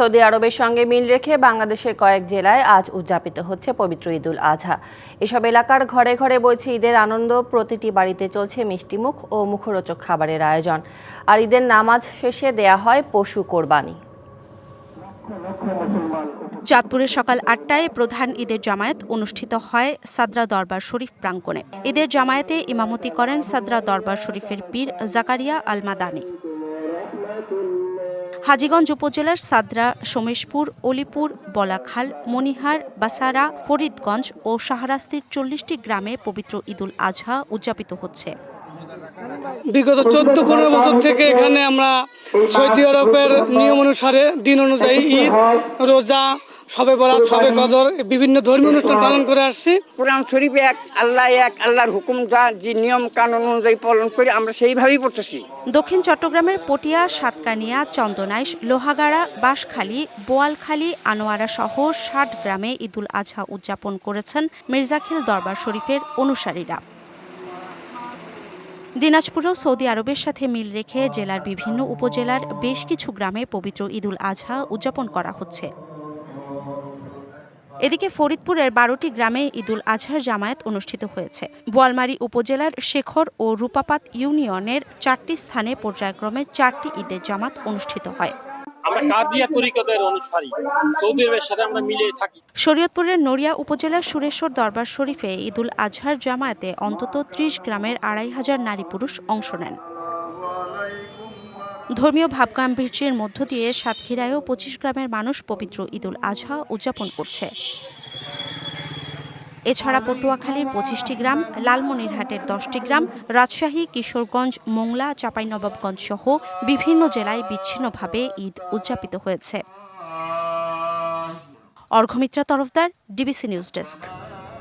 Saudi আরবের সঙ্গে মিল রেখে বাংলাদেশের কয়েক জেলায় আজ উদযাপিত হচ্ছে পবিত্র ঈদুল আজহা এসব এলাকার ঘরে ঘরে বইছে ঈদের আনন্দ, প্রতিটি বাড়িতে চলছে মিষ্টিমুখ ও মুখরোচক খাবারের আয়োজন। আর ঈদের নামাজ শেষে দেয়া হয় পশু কোরবানি। চাঁদপুরের সকাল আটটায় প্রধান ঈদের জামায়াত অনুষ্ঠিত হয় সাদরা দরবার শরীফ প্রাঙ্গণে। ঈদের জামায়াতে ইমামতি করেন সাদরা দরবার শরীফের পীর জাকারিয়া আল মাদানি হাজীগঞ্জ উপজেলার সাদরা, সোমেশপুর, অলিপুর, বলাখাল, মনিহার, বাসারা, ফরিদগঞ্জ ও শাহরাস্তির চল্লিশটি গ্রামে পবিত্র ঈদুল আজহা উদযাপিত হচ্ছে। বিগত চোদ্দ পনেরো বছর থেকে এখানে আমরা সৌদি আরবের নিয়ম অনুসারে দিন অনুযায়ী ঈদ, রোজা সবে বরাত সবে কদর বিভিন্ন ধর্মীয় অনুষ্ঠান পালন করে আসছি। কোরআন শরীফ এক আল্লাহ এক আল্লাহর হুকুম যা যে নিয়ম কানুন অনুযায়ী পালন করি আমরা সেইভাবেই পড়তেছি। দক্ষিণ চট্টগ্রামের পটিয়া সাতকানিয়া চন্দনাইশ লোহাগাড়া বাঁশখালী বোয়ালখালী আনোয়ারা সহ ষাট গ্রামে ঈদুল আজহা উদযাপন করেছেন মির্জাখিল দরবার শরীফের অনুসারীরা। দিনাজপুরেও সৌদি আরবের সাথে মিল রেখে জেলার বিভিন্ন উপজেলার বেশ কিছু গ্রামে পবিত্র ঈদুল আজহা উদযাপন করা হচ্ছে। এদিকে ফরিদপুরের বারোটি গ্রামে ঈদুল আজহার জামায়াত অনুষ্ঠিত হয়েছে। বোয়ালমারী উপজেলার শেখর ও রূপাপাত ইউনিয়নের চারটি স্থানে পর্যায়ক্রমে চারটি ঈদের জামাত অনুষ্ঠিত হয়। আমরা কাদিয়া তরিকতের অনুসারী। সৌদি আরবের সাথে আমরা মিলে থাকি। শরীয়তপুরের নড়িয়া উপজেলার সুরেশ্বর দরবার শরীফে ঈদুল আজহার জামায়াতে অন্তত ত্রিশ গ্রামের আড়াই হাজার নারী পুরুষ অংশ নেন। ধর্মীয় ভাবগাম্ভীর্যের মধ্য দিয়ে সাতক্ষীরায়ও পঁচিশ গ্রামের মানুষ পবিত্র ঈদুল আজহা উদযাপন করছে। এছাড়া পটুয়াখালীর পঁচিশটি গ্রাম, লালমনিরহাটের দশটি গ্রাম, রাজশাহী, কিশোরগঞ্জ, মোংলা, চাঁপাইনবাবগঞ্জ সহ বিভিন্ন জেলায় বিচ্ছিন্নভাবে ঈদ উদযাপিত হয়েছে। Arghamitra Tarafdar, DBC news desk.